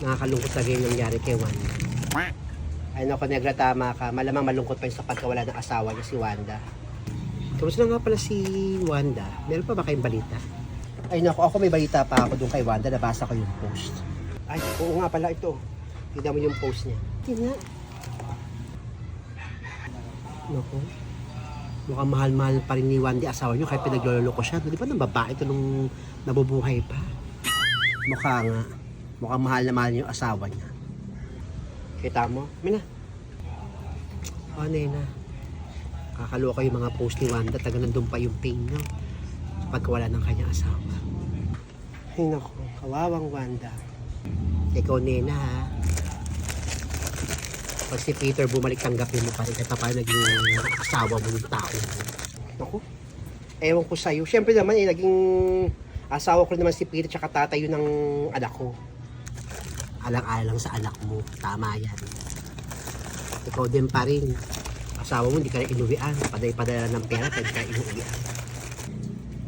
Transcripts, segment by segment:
Nakakalungkot na yung nangyari kay Wanda. Ay nako, Negra, tama ka. Malamang malungkot pa yung sa pagkawala ng asawa niya si Wanda. Kamusta na nga pala si Wanda? Meron pa ba kayong balita? Ay nako, ako may balita pa ako doon kay Wanda. Nabasa ko yung post. Ay, oo nga pala ito. Tignan mo yung post niya. Tingnan. Nako. Mukhang mahal-mahal pa rin ni Wandy asawa niyo kaya pinagloloko siya. Di ba nang babae ito nung nabubuhay pa? Mukha nga. Mukhang mahal na mahal yung asawa niya. Kita mo? Mina. O, nena. Kakaloka yung mga post ni Wanda. Taga nandun pa yung pain niya. Pagkawala ng kanyang asawa. Ay naku, kawawang Wanda. Ikaw, nena, ha? Pag si Peter bumalik, tanggapin mo pa rin kahit pa naging asawa mo yung tao. Naku, ewan ko sa'yo. Siyempre naman, eh, naging asawa ko naman si Peter tsaka tatay yun ng anak ko. Alang-alang sa anak mo. Tama yan. Ikaw din pa rin. Asawa mo, hindi ka rin inuwian. Paday-padala ng pera, pwede ka inuwian.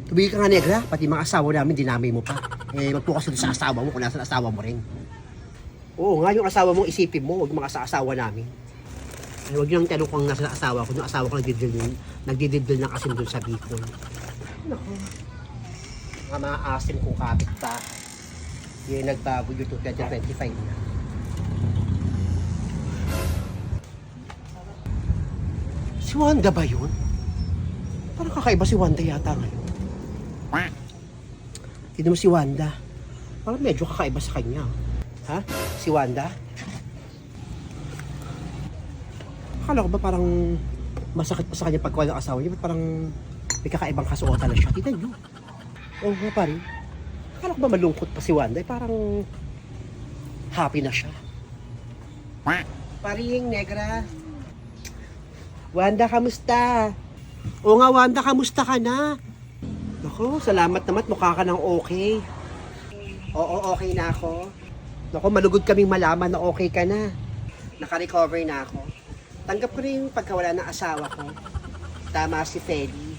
Tumigil ka nga, negra. Pati mga asawa namin, dinamay mo pa. Eh, magpukas doon sa asawa mo kung nasa asawa mo rin. Oo nga, yung asawa mo, isipin mo, huwag mga sa asawa namin. Ay, huwag niyang tanong kung nasa asawa ko. Yung asawa ko nagdidil, nagdidil na kasi doon sa Bicol. Nako. Mga mga asim kong kapit pa. Yung nagbago yung 2025 na. Si Wanda ba yun? Parang kakaiba si Wanda yata ngayon. Tignan mo si Wanda. Parang medyo kakaiba sa kanya. Ha? Si Wanda? Akala ko ba parang masakit pa sa kanya pagkawala ng asawa niya? Parang may kakaibang kasuotan na siya? Tignan nyo. Oo nga pa ko ba malungkot pa si Wanda? Eh, parang happy na siya. Paring negra. Wanda, kamusta? Oo nga, Wanda, kamusta ka na? Naku, salamat naman. Mukha ka ng okay. Oo, okay na ako. Naku, malugod kaming malaman na okay ka na. Naka-recover na ako. Tanggap ko rin yung pagkawala ng asawa ko. Tama si Feli.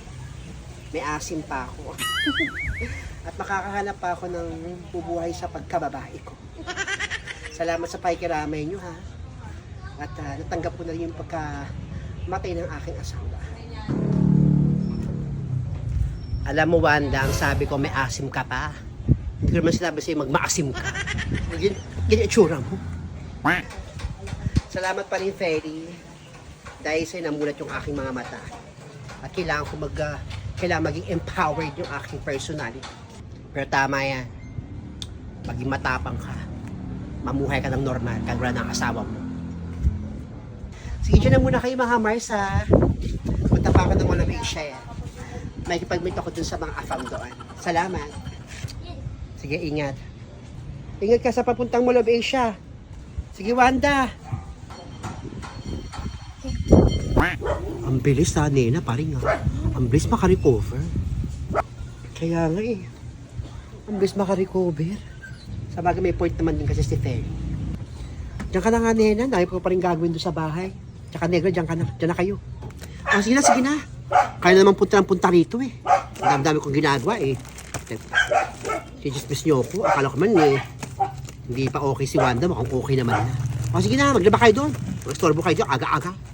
May asim pa ako. At makakahanap pa ako ng bubuhay sa pagkababae ko. Salamat sa pakikiramay nyo ha. At ah, natanggap ko na rin yung pagkamatay ng aking asawa. Alam mo Wanda, ang sabi ko may asim ka pa. Hindi ko naman sinabi sa'yo magmaasim ka. Ganyan, ganyan itsura mo. Salamat pa rin, Fairy. Dahil sa'yo namulat yung aking mga mata. At kailangan ko mag, ah, kailangan maging empowered yung aking personality. Pero tama yan. Maging matapang ka. Mamuhay ka ng normal, kagura ng asawa mo. Sige, dyan na muna kayo mga Mars ha. Ako ng Molavisia yan. May kipag-meet ako dun sa mga afam doon. Salamat. Sige, ingat. Ingat ka sa papuntang Mall Asia. Sige, Wanda. Ang bilis ha, Nena, paring ha. Ang bilis makarecover. Kaya nga eh. Ang bilis makarecover. Sa bagay may point naman din kasi si Ferry. Diyan ka na nga, Nena. Dahil ko pa rin gagawin doon sa bahay. Tsaka Negra, diyan ka na. Diyan na kayo. Ah, sige na, sige na. Kaya naman punta ng punta rito eh. Ang dami-dami kong ginagawa eh. Sijismis niyo ako. Akala ko man eh. Hindi pa okay si Wanda. Mukhang okay naman na. O sige na, maglaba kayo doon. Mag-storbo kayo doon. Aga-aga.